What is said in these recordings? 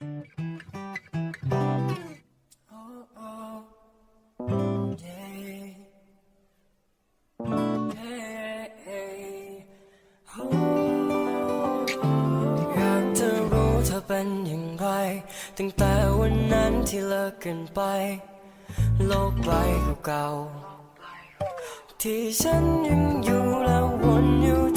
อยากจะรู้เธอเป็นอย่างไร ตั้งแต่วันนั้นที่เลิกกันไป โลกใบเก่าๆที่ฉันยังอยู่และวนอยู่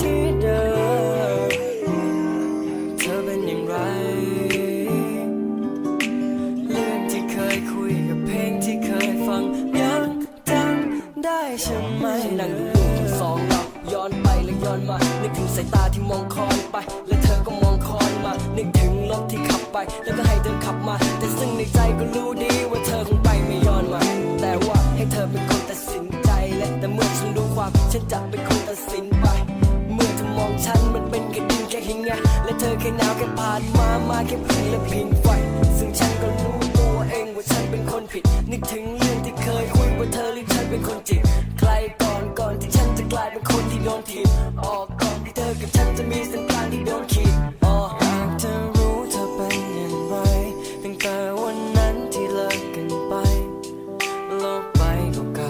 ใช่ไหมนั่งดูลูกทั้งสองเราย้อนไปและย้อนมา นึกถึงสายตาที่มองคอนไป และเธอก็มองคอนมา นึกถึงรถที่ขับไป แล้วก็ให้เธอขับมา แต่ซึ่งในใจก็รู้ดีว่าเธอคงไปไม่ย้อนมา แต่ว่าให้เธอเป็นคนตัดสินใจและแต่เมื่อฉันรู้ความ ฉันจะเป็นคนตัดสินไป เมื่อเธอมองฉันมันเป็นแค่ดินแค่หินไงและเธอแค่หนาวแค่ผ่านมามาแค่พิงและพิงไฟซึ่งฉันก็รู้ตัวเองว่าฉันเป็นคนผิด นึกถึงเรื่องที่เคยคุยว่าเธอหรือ เป็นคนจีบใครก่อนก่อนที่ฉันจะกลายเป็นคนที่โดนถีบออกก่อนที่เธอกับฉันจะมีเส้นทางที่โดนขีดอ๋ออยากจะรู้เธอเป็นอย่างไรตั้งแต่วันนั้นที่เลิกกันไปโลกใบเก่า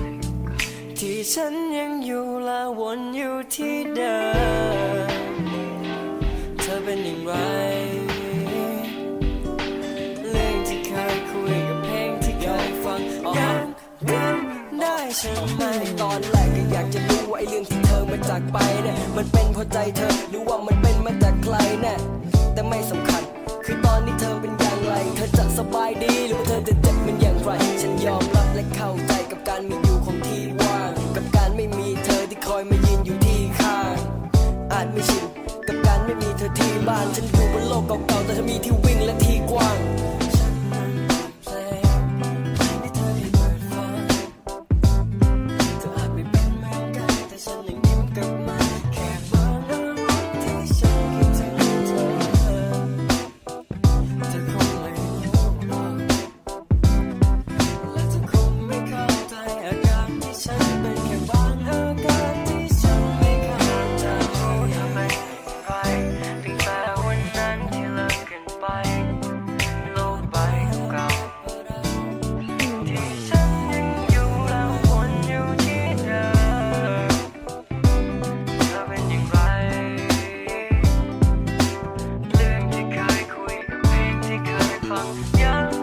ๆที่ฉันยังอยู่และวนอยู่ที่เดิมเธอเป็นอย่างไรำได้ใช่ไหมในตอนแรกก็อยากจะรู้ว่าไอ้เรื่องที่เธอมาจากไปเนี่ยมันเป็นเพราะใจเธอหรือว่ามันเป็นมาจากใครแน่แต่ไม่สำคัญ คือตอนนี้เธอเป็นอย่างไร เธอจะสบายดีหรือว่าเธอจะเจ็บเป็นอย่างไร ฉันยอมรับและเข้าใจกับการมีอยู่ของที่ว่าง กับการไม่มีเธอที่คอยมายืนอยู่ที่ข้าง อาจไม่ชินกับการไม่มีเธอที่บ้าน ฉันอยู่บนโลกเก่าๆแต่เธอมีที่วิ่งและที่ว่าง 方向。